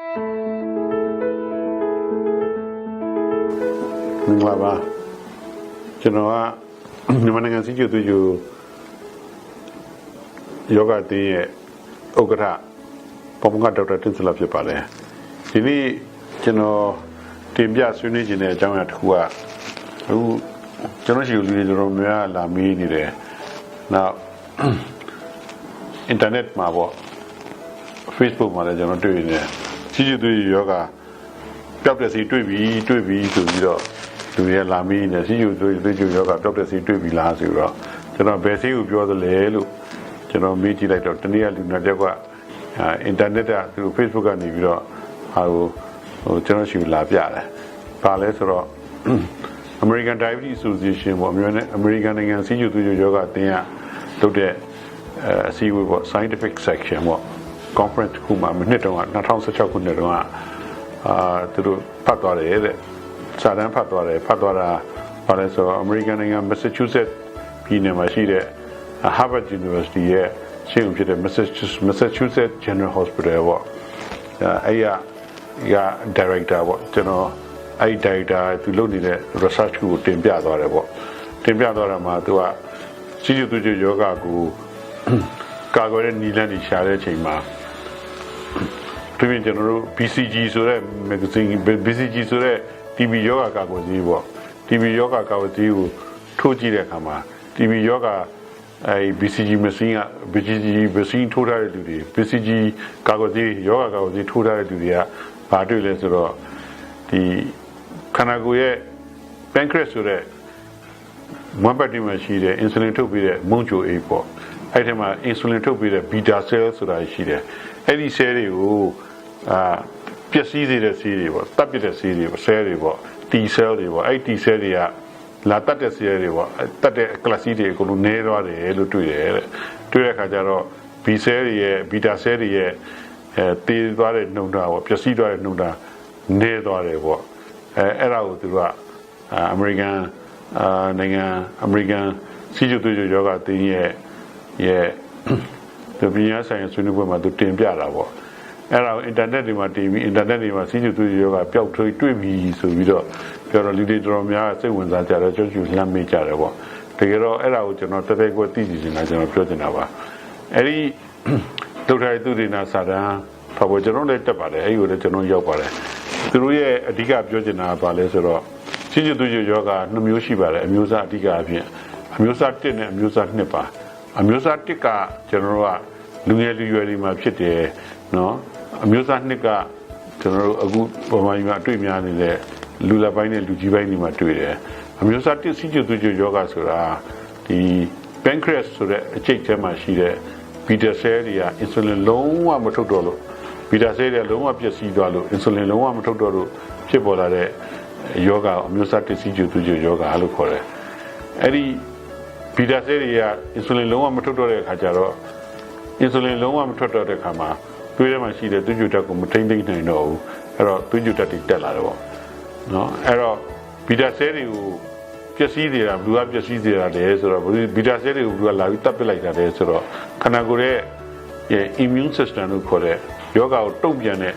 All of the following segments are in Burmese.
မင်္ဂလာပါကျွန်တော်ကမြန်မာနိုင်ငံစီကျူတူကျူယောဂတင်းရဲ့ဥက္ကဋ္ဌပုံမှန်ဒေါက်တာတင်စလာဖြစ်ပါတယ်ဒီနေ့ကျွန်တော်တင်ပြဆွေးနွေးခြင်းတဲ့အကြောင်းအရာတစ်ခုကအခုကျွန်တော်ရှိလူတွေတော်တော်များများလာမေးနေတယ်နောက်အင်တာနက်မှာပေါ့ Facebook မှာလည်းကျွန်တော်တွေ့နေတယ် စီကျူတူယောဂပျောက်တဲ့စီတွေ့ပြီတွေ့ပြီဆိုပြီးတော့လူတွေလာမင်းနေစီယူသွေးသွေးကျူယောဂပျောက်တဲ့စီတွေ့ပြီလားဆိုတော့ကျွန်တော်ဘယ်စီကိုပြောသလဲလို့ကျွန်တော်မေးကြည့်လိုက်တော့တနည်းလူနာတယောက်ကအင်တာနက်ကသူ Facebook ကနေပြီးတော့ဟာဟိုဟိုကျွန်တော်ရှိလာပြတယ်။ဘာလဲဆိုတော့ American Diabetes Association ပေါ့အမျိုးနဲ့ American နိုင်ငံစီယူသွေးကျူယောဂအသင်းကလုပ်တဲ့အစည်းအဝေးပေါ့ scientific section ပေါ့ conference တစ်ခုမှာမနှစ်တုန်းက2016ခုနှစ်တုန်းကအာသူတို့ဖတ်သွားတယ်တဲ့စာတမ်းဖတ်သွားတယ်ဖတ်သွားတာဘာလဲဆိုတော့ American နိုင်ငံ Massachusetts ပြည်နယ်မှာရှိတဲ့ Harvard University ရဲ့ရှင်းဖြစ်တဲ့ Massachusetts General Hospital ပေါ့အဲ့ရက director ပေါ့ကျွန်တော်အဲ့ director သူလုပ်နေတဲ့ research ကိုတင်ပြသွားတယ်ပေါ့တင်ပြသွားတာမှာသူကစီးကျူသူကျယောဂကိုကာကွယ်တဲ့နီလန်းတွေရှာတဲ့အချိန်မှာ သူပြင်ကျွန်တော်တို့ BCG ဆိုတဲ့ magazine BCG ဆိုတဲ့ TB ယောဂကာကွယ်ဆေးပေါ့ TB ယောဂကာကွယ်ဆေးကိုထိုးကြည့်တဲ့အခါမှာ TB ယောဂအဲ BCG machine က BCG machine ထိုးထားတဲ့လူတွေ BCG ကာကွယ်ဆေးယောဂကာကွယ်ဆေးထိုးထားတဲ့လူတွေကဘာတွေ့လဲဆိုတော့ဒီခန္ဓာကိုယ်ရဲ့ pancreas ဆိုတဲ့မွမ်းပတ်တိမှာရှိတဲ့ insulin ထုတ်ပြီးတဲ့မုန်းချိုအိတ်ပေါ့ အဲ့ဒီမှာ insulin ထုတ်ပြီးတဲ့ beta cell ဆိုတာရှိတယ်အဲ့ဒီ cell တွေကိုအာပျက်စီးစေတဲ့ cell တွေပေါ့တပ်ပစ်တဲ့ cell တွေပေါ့ cell တွေပေါ့ T cell တွေပေါ့အဲ့ T cell တွေကလာတတ်တဲ့ cell တွေပေါ့တတ်တဲ့ class တွေအကုန်လုံးနေသွားတယ်လို့တွေ့တယ်တဲ့တွေ့တဲ့အခါကျတော့ B cell တွေရဲ့ beta cell တွေရဲ့အဲတည်သွားတဲ့နှုံတာပေါ့ပျက်စီးသွားတဲ့နှုံတာနေသွားတယ်ပေါ့အဲအဲ့ဒါကိုသူကအမေရိကန်အာနိုင်ငံအမေရိကန်စီဂျူတူဂျူယောဂအသင်းရဲ့ ရဲ့ဒီပညာဆိုင်ရာဆွေးနွေးပွဲမှာသူတင်ပြတာပေါ့အဲ့ဒါကိုအင်တာနက်တွေမှာတင်ပြီးအင်တာနက်တွေမှာစီဂျူတူဂျူယောဂပျောက်ထွေးတွေ့ပြီဆိုပြီးတော့ပြောတော့လူတွေတော်တော်များစိတ်ဝင်စားကြတယ်ကျွတ်ကျွတ်လှမ်းမေးကြတယ်ပေါ့တကယ်တော့အဲ့ဒါကိုကျွန်တော်တသက်ကွသိစီနေတာကျွန်တော်ပြောချင်တာပါအဲ့ဒီဒုက္ခရသူတွေနာစာတန်းဘာပေါ်ကျွန်တော်လည်းတက်ပါတယ်အဲ့ဒီကိုလည်းကျွန်တော်ရောက်ပါတယ်သူတို့ရဲ့အဓိကပြောချင်တာကဘာလဲဆိုတော့စီဂျူတူဂျူယောဂနှမျိုးရှိပါတယ်အမျိုးသားအဓိကအဖြစ်အမျိုးသား1နဲ့အမျိုးသား2ပါ အမျိုးသား1ကကျွန်တော်တို့ကလူငယ်လူရွယ်တွေမှာဖြစ်တယ်နော်အမျိုးသား2ကကျွန်တော်တို့အခုပုံမှန်မှာတွေ့များနေတဲ့လူလက်ပိုင်းနဲ့လူကြီးပိုင်းတွေမှာတွေ့တယ်အမျိုးသား1စီကျူသူကျူယောဂဆိုတာဒီ pancreas ဆိုတဲ့အကျိတ်ထဲမှာရှိတဲ့ beta cell တွေက insulin လုံးဝမထုတ်တော့လို့ beta cell တွေလုံးဝပျက်စီးသွားလို့ insulin လုံးဝမထုတ်တော့လို့ဖြစ်ပေါ်လာတဲ့ယောဂအမျိုးသား1စီကျူသူကျူယောဂလို့ခေါ်တယ်အဲ့ဒီ ဘီတာဆေးတွေက insulin လုံးဝမထွက်တော့တဲ့အခါကျတော့ insulin လုံးဝမထွက်တော့တဲ့အခါမှာသွေးထဲမှာရှိတဲ့သွေးကြွတက်ကိုမထိမ့်သိမ့်နိုင်တော့ဘူးအဲ့တော့သွေးကြွတက်တွေတက်လာတယ်ပေါ့နော်အဲ့တော့ဘီတာဆေးတွေကိုပျက်စီးနေတာဘလူကပျက်စီးနေတာလေဆိုတော့ဘီတာဆေးတွေကိုဘလူကလာပြီးတပ်ပစ်လိုက်တာလေဆိုတော့ခန္ဓာကိုယ်ရဲ့ immune system လို့ခေါ်တဲ့ယောဂကိုတုံ့ပြန်တဲ့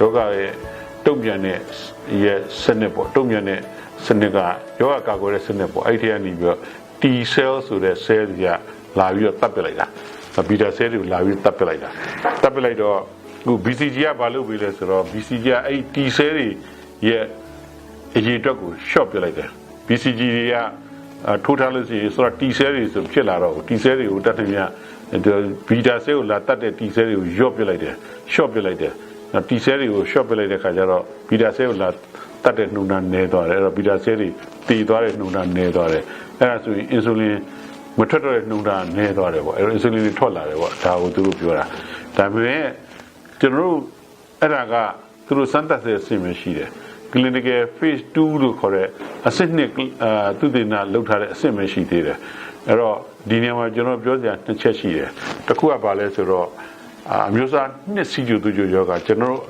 ယောဂရဲ့တုံ့ပြန်တဲ့ရဲ့စနစ်ပေါ့တုံ့ပြန်တဲ့စနစ်ကယောဂကာကွယ်တဲ့စနစ်ပေါ့အဲ့ဒီကနေပြီးတော့ T cell ဆိုတဲ့ cell တွေကလာပြီးတော့တပ်ပစ်လိုက်တာဘီတာ cell တွေကိုလာပြီးတပ်ပစ်လိုက်တာတပ်ပစ်လိုက်တော့အခု BCG ကဘာလုပ်ပြီးလဲဆိုတော့ BCG ကအဲ့ T cell တွေရဲ့အရေးအတွက်ကို short ပစ်လိုက်တယ် BCG တွေကထိုးထားလို့ရှိရင်ဆိုတော့ T cell တွေဆိုဖြစ်လာတော့ T cell တွေကိုတတ်တယ်များဘီတာ cell ကိုလာတတ်တဲ့ T cell တွေကို short ပစ်လိုက်တယ် short ပစ်လိုက်တယ် T cell တွေကို short ပစ်လိုက်တဲ့ခါကျတော့ဘီတာ cell ကိုလာ တတ်တဲ့နှုန်းထားနည်းသွားတယ်အဲ့တော့ဘီတာ cell တွေတည်သွားတဲ့နှုန်းထားနည်းသွားတယ်အဲ့ဒါဆိုရင် insulin မထွက်တော့တဲ့နှုန်းထားနည်းသွားတယ်ပေါ့အဲ့တော့ insulin တွေထွက်လာတယ်ပေါ့ဒါကိုသူတို့ပြောတာဒါပေမဲ့ကျွန်တော်တို့အဲ့ဒါကသူတို့စမ်းသပ်တဲ့အဆင့်ပဲရှိတယ် clinical phase 2လို့ခေါ်တဲ့အဆင့်နှစ်အာသူတေနာလောက်ထားတဲ့အဆင့်ပဲရှိသေးတယ်အဲ့တော့ဒီနေရာမှာကျွန်တော်ပြောစရာနှစ်ချက်ရှိတယ်တစ်ခုကဘာလဲဆိုတော့အမျိုးသားနှစ်စီကျူသူကျူယောဂကျွန်တော်တို့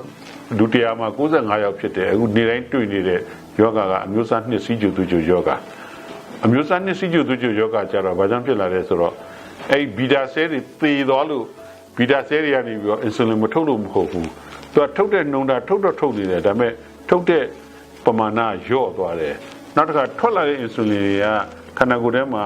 လူတရားမှာ95ယောက်ဖြစ်တယ်အခုနေတိုင်းတွေ့နေတဲ့ယောဂကအမျိုးသားနှစ်စီကျူသူကျူယောဂအမျိုးသားနှစ်စီကျူသူကျူယောဂကြတော့ဘာကြောင့်ဖြစ်လာလဲဆိုတော့အဲ့ဘီတာဆဲတွေသေသွားလို့ဘီတာဆဲတွေကနေပြီးတော့အင်ဆူလင်မထုတ်လို့မဟုတ်ဘူးသူကထုတ်တဲ့နှုံတာထုတ်တော့ထုတ်နေတယ်ဒါပေမဲ့ထုတ်တဲ့ပမာဏလျော့သွားတယ်နောက်တစ်ခါထွက်လာတဲ့ insulin တွေကခန္ဓာကိုယ်ထဲမှာ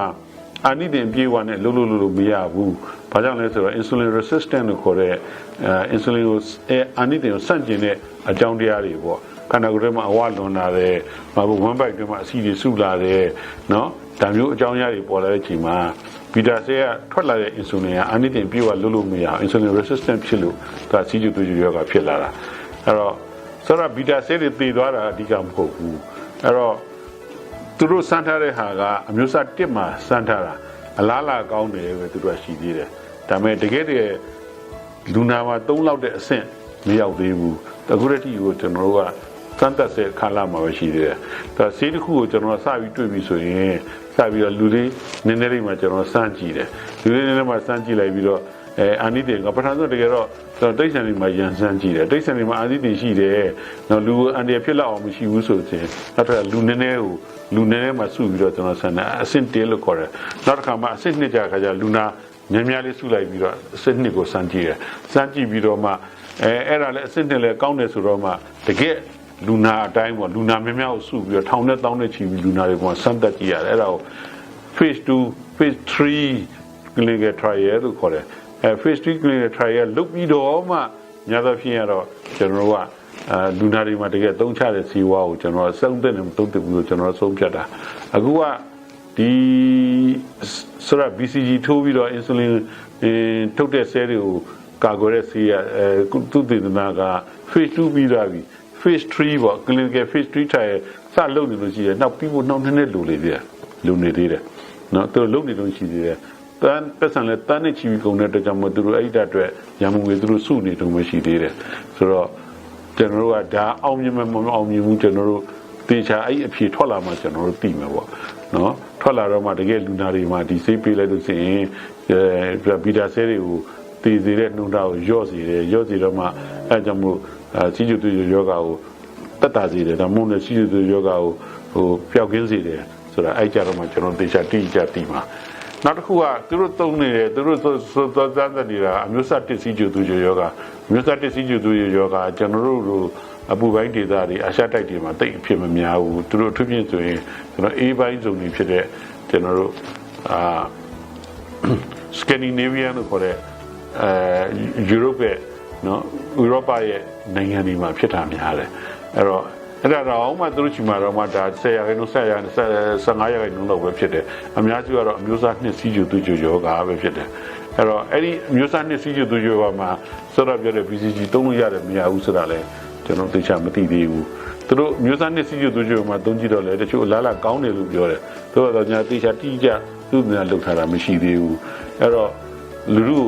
အာနိသင်ပြေဝနဲ့လုံးလုံးလုံးလုံးမရဘူး ဘာကြောင့်လဲဆိုတော့ insulin resistant လို့ခေါ်တဲ့အဲ insulin ကိုအဲအာနိသင်ကိုဆန့်ကျင်တဲ့အကြောင်းတရားတွေပေါ့ခန္ဓာကိုယ်ထဲမှာအဝလွန်လာတယ်။ဘာလို့ဝမ်းပိုက်တွေမှာအဆီတွေစုလာတယ်နော်ဒါမျိုးအကြောင်းအရာတွေပေါ်လာတဲ့အချိန်မှာဘီတာဆေးကထွက်လာတဲ့ insulin ကအနိသင်ပြေဝလုံးလုံးမရအောင် insulin resistant ဖြစ်လို့ဒါစီးကျူသွေးကျူယောဂဖြစ်လာတာအဲ့တော့ဆိုတော့ဘီတာဆေးတွေတည်သွားတာအဓိကမဟုတ်ဘူးအဲ့တော့သူတို့စမ်းထားတဲ့ဟာကအမျိုးအစားတစ်မှာစမ်းထားတာ အလားလာကောင်းတယ်ပဲသူတို့ကရှိသေးတယ်ဒါပေမဲ့တကယ်တကယ်လူနာမှာ၃လောက်တဲ့အဆင့်မရောက်သေးဘူးအခုတည်းကကျွန်တော်တို့ကစမ်းသက်တဲ့ခါလာမှာပဲရှိသေးတယ်ဒါဆေးတစ်ခုကိုကျွန်တော်စပြီးတွေ့ပြီဆိုရင်စပြီးတော့လူလေးနည်းနည်းလေးမှကျွန်တော်စမ်းကြည့်တယ်လူလေးနည်းနည်းမှစမ်းကြည့်လိုက်ပြီးတော့ အဲအာနိတေကပထမဆုံးတကယ်တော့ကျွန်တော်တိတ်ဆန်တွေမှာရန်ဆန်းကြည့်တယ်တိတ်ဆန်တွေမှာအာနိတေရှိတယ်နော်လူအန်ဒီဖြစ်လောက်အောင်မရှိဘူးဆိုရင်နောက်တစ်ခါလူနည်းနည်းကိုလူနည်းနည်းမှစုပြီးတော့ကျွန်တော်ဆန်းတယ်အဆင့်1လို့ခေါ်တယ်နောက်တစ်ခါမှအဆင့်2ကြာခါကျလူနာများများလေးစုလိုက်ပြီးတော့အဆင့်2ကိုစမ်းကြည့်တယ်စမ်းကြည့်ပြီးတော့မှအဲအဲ့ဒါလည်းအဆင့်2လည်းကောင်းတယ်ဆိုတော့မှတကယ်လူနာအတိုင်းပေါ့လူနာများများကိုစုပြီးတော့ထောင်နဲ့တောင်းနဲ့ချီပြီးလူနာတွေကစမ်းသက်ကြည့်ရတယ်အဲ့ဒါကို phase 2 phase 3 clinical trial လို့ခေါ်တယ် အဲ phase 3 clinical trial လုပ်ပြီးတော့မှညာသဖြင့်ရတော့ကျွန်တော်တို့ကအဲလူနာတွေမှာတကယ်သုံးချတဲ့စီဝါကိုကျွန်တော်စုံတဲ့နဲ့မသုံးတဲ့ဘူးလို့ကျွန်တော်ဆုံးဖြတ်တာအခုကဒီဆိုတော့ BCG ထိုးပြီးတော့ insulin ထုတ်တဲ့ဆဲတွေကိုကာကွယ်တဲ့ဆေးရအဲသူတည်နာက phase 2ပြီးသွားပြီ phase 3ပေါ့ clinical phase 3 trial စလုပ်နေလို့ရှိရင်နောက်ပြီးဖို့နောက်နည်းနည်းလိုလေသေးတယ်လိုနေသေးတယ်နော်သူလုပ်နေလို့ရှိသေးတယ် တန်းပတ်စံလဲတန်းနဲ့ချီပြီးကုန်တဲ့အတွက်ကြောင့်မို့သူတို့အဲ့ဒီအတွက်ရံမှုတွေသူတို့စုနေတုံးမရှိသေးတယ်ဆိုတော့ကျွန်တော်တို့ကဒါအောင်မြင်မမအောင်မြင်ဘူးကျွန်တော်တို့တေချာအဲ့အဖြေထွက်လာမှကျွန်တော်တို့သိမှာပေါ့နော်ထွက်လာတော့မှတကယ်လူနာတွေမှာဒီစိတ်ပေးလိုက်လို့ရှိရင်အဲဗီတာဆဲတွေကိုတည်စေတဲ့နှုံတာကိုရော့စီတယ်ရော့စီတော့မှအဲကြောင့်မို့အဲစီကျူတူယောဂါကိုတက်တာစီတယ်ဒါမှမဟုတ်လည်းစီကျူတူယောဂါကိုဟိုပျောက်ကင်းစေတယ်ဆိုတာအဲ့ကြတော့မှကျွန်တော်တေချာတိကျတိမှာ နောက်တစ်ခုကသူတို့သုံးနေတယ်သူတို့သောသောသတ်နေတာအမျိုးသားတစ်စီကျူသူကျယောဂအမျိုးသားတစ်စီကျူသူယောဂကျွန်တော်တို့လိုအပူပိုင်းဒေသတွေအာရှတိုက်တွေမှာတိတ်အဖြစ်မများဘူးသူတို့အထူးဖြင့်ဆိုရင်ကျွန်တော်အေးပိုင်းဇုံတွေဖြစ်တဲ့ကျွန်တော်တို့အာစကန်ဒီနေဗီးယားလို့ခေါ်တဲ့အဲယူရိုပရဲ့နော်ဥရောပရဲ့နိုင်ငံတွေမှာဖြစ်တာများတယ်အဲ့တော့ အဲ့ဒါတော့မှသူတို့ချီမှာတော့မှဒါ10ရာခိုင်နှုန်း10ရာ15ရာခိုင်နှုန်းလောက်ပဲဖြစ်တယ်အများစုကတော့အမျိုးသားနှစ်စီးကျူသူကျူယောဂါပဲဖြစ်တယ်အဲ့တော့အဲ့ဒီအမျိုးသားနှစ်စီးကျူသူယောဂါမှာဆောရပြောတဲ့ BCG သုံးလို့ရတယ်မရဘူးဆိုတာလဲကျွန်တော်သိချာမသိသေးဘူးသူတို့မျိုးသားနှစ်စီးကျူသူကျူမှာသုံးကြည့်တော့လေတချို့အလားလာကောင်းတယ်လို့ပြောတယ်သူတို့တော့ညာသိချာတိကျသူ့ညာလောက်ထားတာမရှိသေးဘူးအဲ့တော့လူလူကို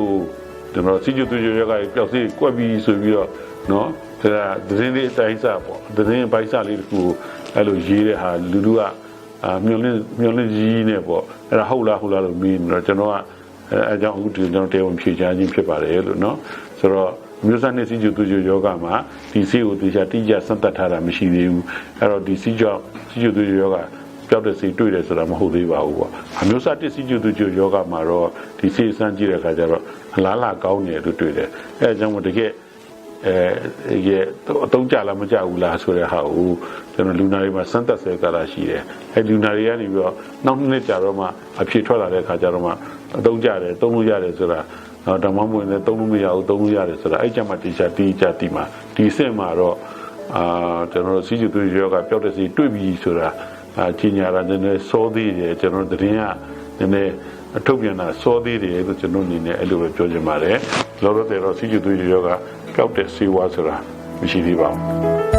ကျွန်တော်စီကျူသူကျူယောဂါပျောက်စီးကွက်ပြီးဆိုပြီးတော့ နော်ဒါသတင်းလေးအတိုင်းစားပေါ့သတင်းပိုက်စားလေးတခုအဲ့လိုရေးတဲ့ဟာလူလူကအာမျောလင်းမျောလင်းကြီးနဲ့ပေါ့အဲ့ဒါဟုတ်လားဟုတ်လားလို့မေးနေတော့ကျွန်တော်ကအဲအကြောင်းအခုဒီကျွန်တော်တရားဝင်ဖြေချခြင်းဖြစ်ပါတယ်လို့နော်ဆိုတော့မျိုးစားနဲ့စီကျူသူကျူယောဂမှာဒီစီကိုတေချာတိကျစမ်းသပ်ထားတာမရှိသေးဘူးအဲ့တော့ဒီစီကြောင့်စီကျူသူကျူယောဂပျောက်တဲ့စီတွေ့တယ်ဆိုတာမဟုတ်သေးပါဘူးပေါ့အမျိုးစားတစ်စီကျူသူကျူယောဂမှာတော့ဒီစီစမ်းကြည့်တဲ့အခါကျတော့အလားလာကောင်းတယ်လို့တွေ့တယ်အဲအကြောင်းမို့တကယ် အဲရဲ့အတုံးကြလားမကြဘူးလားဆိုတဲ့ဟာကိုကျွန်တော်လူနာတွေမှာစမ်းသပ်ဆဲကလာရှိတယ်အဲလူနာတွေကနေပြီးတော့နောက်နှစ်ကြာတော့မှအဖြေထွက်လာတဲ့အခါကျတော့မှအတုံးကြတယ်တုံးလို့ရတယ်ဆိုတာတော့ဓမ္မမွေနဲ့တုံးလို့မရဘူးတုံးလို့ရတယ်ဆိုတာအဲ့ကြမှာတေချာတီးကြတီးမှာဒီစင်မှာတော့အာကျွန်တော်တို့စီကျူသွေးရောကပျောက်တဲ့စီတွေ့ပြီဆိုတာအာကြီးညာတာနည်းနည်းစောသေးတယ်ကျွန်တော်တို့သတင်းကနည်းနည်းအထုတ်ပြန်တာစောသေးတယ်လို့ကျွန်တော်အနေနဲ့အဲ့လိုပဲပြောချင်ပါတယ်လောလောဆယ်တော့စီကျူသွေးရော ကပျောက်တဲ့စီဝါဆိုတာမရှိသေးပါဘူး